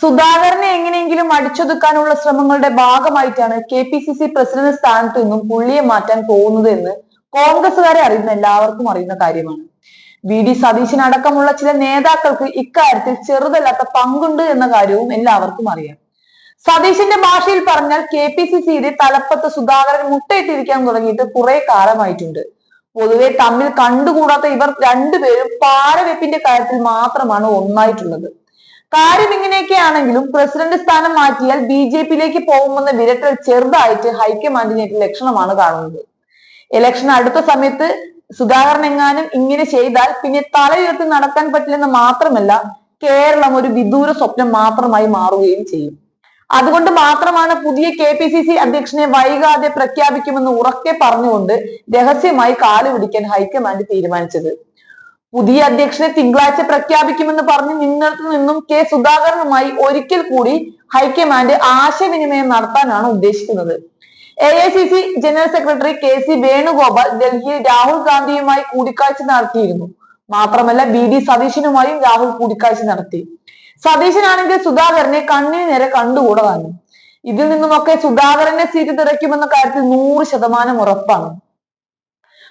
സുധാകരനെ എങ്ങനെയെങ്കിലും അടിച്ചൊതുക്കാനുള്ള ശ്രമങ്ങളുടെ ഭാഗമായിട്ടാണ് K P C C president സ്ഥാനത്ത് നിന്നും പുള്ളിയെ മാറ്റാൻ പോകുന്നത് എന്ന് കോൺഗ്രസുകാരെ അറിയുന്ന എല്ലാവർക്കും അറിയുന്ന കാര്യമാണ്. വി ഡി സതീശൻ അടക്കമുള്ള ചില നേതാക്കൾക്ക് ഇക്കാര്യത്തിൽ ചെറുതല്ലാത്ത പങ്കുണ്ട് എന്ന കാര്യവും എല്ലാവർക്കും അറിയാം. സതീശന്റെ ഭാഷയിൽ പറഞ്ഞാൽ കെ പി സി സിയുടെ തലപ്പത്ത് സുധാകരൻ മുട്ടയിട്ടിരിക്കാൻ തുടങ്ങിയിട്ട് കുറെ കാലമായിട്ടുണ്ട്. പൊതുവെ തമ്മിൽ കണ്ടുകൂടാത്ത ഇവർ രണ്ടുപേരും പാരവെപ്പിന്റെ കാര്യത്തിൽ മാത്രമാണ് ഒന്നായിട്ടുള്ളത്. കാര്യം ഇങ്ങനെയൊക്കെയാണെങ്കിലും പ്രസിഡന്റ് സ്ഥാനം മാറ്റിയാൽ ബി ജെ പിയിലേക്ക് പോകുമെന്ന വിരട്ടൽ ചെറുതായിട്ട് ഹൈക്കമാൻഡിനെ ലക്ഷണമാണ് കാണുന്നത്. ഇലക്ഷൻ അടുത്ത സമയത്ത് സുധാകരൻ എങ്ങാനും ഇങ്ങനെ ചെയ്താൽ പിന്നെ തല ഉയർത്തി നടക്കാൻ പറ്റില്ലെന്ന് മാത്രമല്ല കേരളം ഒരു വിദൂര സ്വപ്നം മാത്രമായി മാറുകയും ചെയ്യും. അതുകൊണ്ട് മാത്രമാണ് പുതിയ കെ പി സി സി അധ്യക്ഷനെ വൈകാതെ പ്രഖ്യാപിക്കുമെന്ന് ഉറക്കെ പറഞ്ഞുകൊണ്ട് രഹസ്യമായി കാലുപിടിക്കാൻ ഹൈക്കമാൻഡ് തീരുമാനിച്ചത്. പുതിയ അധ്യക്ഷനെ തിങ്കളാഴ്ച പ്രഖ്യാപിക്കുമെന്ന് പറഞ്ഞ് നിന്നിടത്തു നിന്നും കെ സുധാകരനുമായി ഒരിക്കൽ കൂടി ഹൈക്കമാൻഡ് ആശയവിനിമയം നടത്താനാണ് ഉദ്ദേശിക്കുന്നത്. A I C C general secretary K C Venugopal ഡൽഹിയിൽ രാഹുൽ ഗാന്ധിയുമായി കൂടിക്കാഴ്ച നടത്തിയിരുന്നു. മാത്രമല്ല ബി ഡി സതീശനുമായും രാഹുൽ കൂടിക്കാഴ്ച നടത്തി. സതീശനാണെങ്കിൽ സുധാകരനെ കണ്ണിന് നേരെ കണ്ടുകൂടാനും ഇതിൽ നിന്നുമൊക്കെ സുധാകരന്റെ സീറ്റ് തിരക്കുമെന്ന കാര്യത്തിൽ നൂറ് ശതമാനം ഉറപ്പാണ്.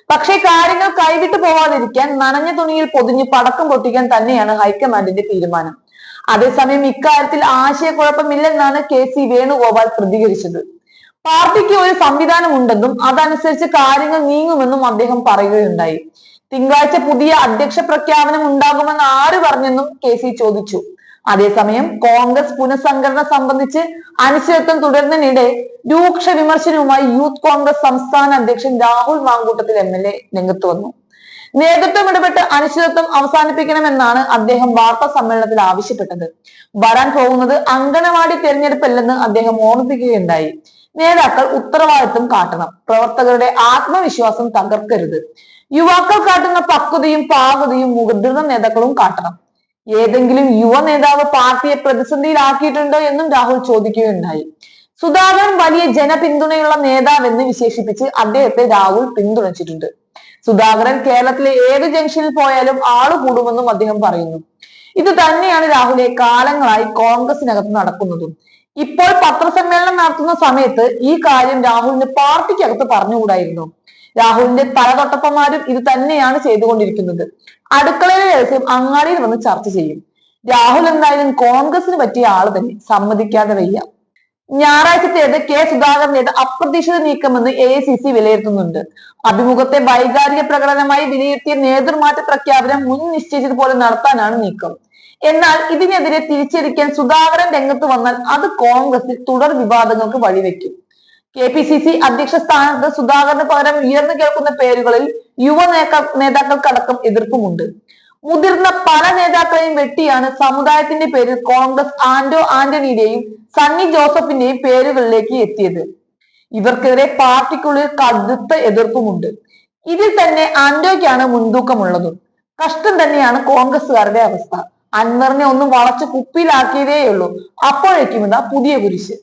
പക്ഷേ കാര്യങ്ങൾ കൈവിട്ടു പോവാതിരിക്കാൻ നനഞ്ഞ തുണിയിൽ പൊതിഞ്ഞ് പടക്കം പൊട്ടിക്കാൻ തന്നെയാണ് ഹൈക്കമാൻഡിന്റെ തീരുമാനം. അതേസമയം ഇക്കാര്യത്തിൽ ആശയക്കുഴപ്പമില്ലെന്നാണ് കെ സി വേണുഗോപാൽ പ്രതികരിച്ചത്. പാർട്ടിക്ക് ഒരു സംവിധാനം ഉണ്ടെന്നും അതനുസരിച്ച് കാര്യങ്ങൾ നീങ്ങുമെന്നും അദ്ദേഹം പറയുകയുണ്ടായി. തിങ്കളാഴ്ച പുതിയ അധ്യക്ഷ പ്രഖ്യാപനം ഉണ്ടാകുമെന്ന് ആര് പറഞ്ഞെന്നും കെ സി ചോദിച്ചു. അതേസമയം കോൺഗ്രസ് പുനഃസംഘടന സംബന്ധിച്ച് അനിശ്ചിതത്വം തുടരുന്നതിനിടെ രൂക്ഷ വിമർശനവുമായി യൂത്ത് കോൺഗ്രസ് സംസ്ഥാന അധ്യക്ഷൻ Rahul Mamkootathil M L A രംഗത്ത് വന്നു. നേതൃത്വം ഇടപെട്ട് അനിശ്ചിതത്വം അവസാനിപ്പിക്കണമെന്നാണ് അദ്ദേഹം വാർത്താ സമ്മേളനത്തിൽ ആവശ്യപ്പെട്ടത്. വരാൻ പോകുന്നത് അങ്കണവാടി തെരഞ്ഞെടുപ്പല്ലെന്ന് അദ്ദേഹം ഓർമ്മിപ്പിക്കുകയുണ്ടായി. നേതാക്കൾ ഉത്തരവാദിത്വം കാട്ടണം. പ്രവർത്തകരുടെ ആത്മവിശ്വാസം തകർക്കരുത്. യുവാക്കൾ കാട്ടുന്ന പക്വതയും പാകതയും മുതിർന്ന നേതാക്കളും കാട്ടണം. ഏതെങ്കിലും യുവ നേതാവ് പാർട്ടിയെ പ്രതിസന്ധിയിലാക്കിയിട്ടുണ്ടോ എന്നും രാഹുൽ ചോദിക്കുകയുണ്ടായി. സുധാകരൻ വലിയ ജനപിന്തുണയുള്ള നേതാവെന്ന് വിശേഷിപ്പിച്ച് അദ്ദേഹത്തെ രാഹുൽ പിന്തുണച്ചിട്ടുണ്ട്. സുധാകരൻ കേരളത്തിലെ ഏത് ജംഗ്ഷനിൽ പോയാലും ആൾ കൂടുമെന്നും അദ്ദേഹം പറയുന്നു. ഇത് തന്നെയാണ് രാഹുലെ കാലങ്ങളായി കോൺഗ്രസിനകത്ത് നടക്കുന്നതും. ഇപ്പോൾ പത്രസമ്മേളനം നടത്തുന്ന സമയത്ത് ഈ കാര്യം രാഹുലിന് പാർട്ടിക്കകത്ത് പറഞ്ഞുകൂടായിരുന്നു. രാഹുലിന്റെ പല തൊട്ടപ്പന്മാരും ഇത് തന്നെയാണ് ചെയ്തുകൊണ്ടിരിക്കുന്നത്. അടുക്കളയിലെ രഹസ്യം അങ്ങാടിയിൽ വന്ന് ചർച്ച ചെയ്യും. രാഹുൽ എന്തായാലും കോൺഗ്രസിന് പറ്റിയ ആൾ തന്നെ. സമ്മതിക്കാതെ വയ്യ. ഞായറാഴ്ചത്തേത് കെ സുധാകരനേത് അപ്രതീക്ഷിത നീക്കമെന്ന് എ ഐ സി സി വിലയിരുത്തുന്നുണ്ട്. അഭിമുഖത്തെ വൈകാരിക പ്രകടനമായി വിലയിരുത്തിയ നേതൃമാറ്റ പ്രഖ്യാപനം മുൻ നിശ്ചയിച്ചതുപോലെ നടത്താനാണ് നീക്കം. എന്നാൽ ഇതിനെതിരെ തിരിച്ചടിക്കാൻ സുധാകരൻ രംഗത്ത് വന്നാൽ അത് കോൺഗ്രസിൽ തുടർ വിവാദങ്ങൾക്ക് വഴിവെക്കും. കെ പി സി സി അധ്യക്ഷ സ്ഥാനത്ത് സുധാകരന് പകരം ഉയർന്നു കേൾക്കുന്ന പേരുകളിൽ യുവ നേതാ നേതാക്കൾക്കടക്കം എതിർപ്പുമുണ്ട്. മുതിർന്ന പല നേതാക്കളെയും വെട്ടിയാണ് സമുദായത്തിന്റെ പേരിൽ കോൺഗ്രസ് ആന്റോ ആന്റണിയുടെയും സണ്ണി ജോസഫിന്റെയും പേരുകളിലേക്ക് എത്തിയത്. ഇവർക്കെതിരെ പാർട്ടിക്കുള്ളിൽ കടുത്ത എതിർപ്പുമുണ്ട്. ഇതിൽ തന്നെ ആന്റോയ്ക്കാണ് മുൻതൂക്കമുള്ളതും. കഷ്ടം തന്നെയാണ് കോൺഗ്രസുകാരുടെ അവസ്ഥ. അൻവറിനെ ഒന്നും വളച്ച് കുപ്പിയിലാക്കിയതേയുള്ളൂ. അപ്പോഴേക്കും ഇതാ പുതിയ കുരിശ്.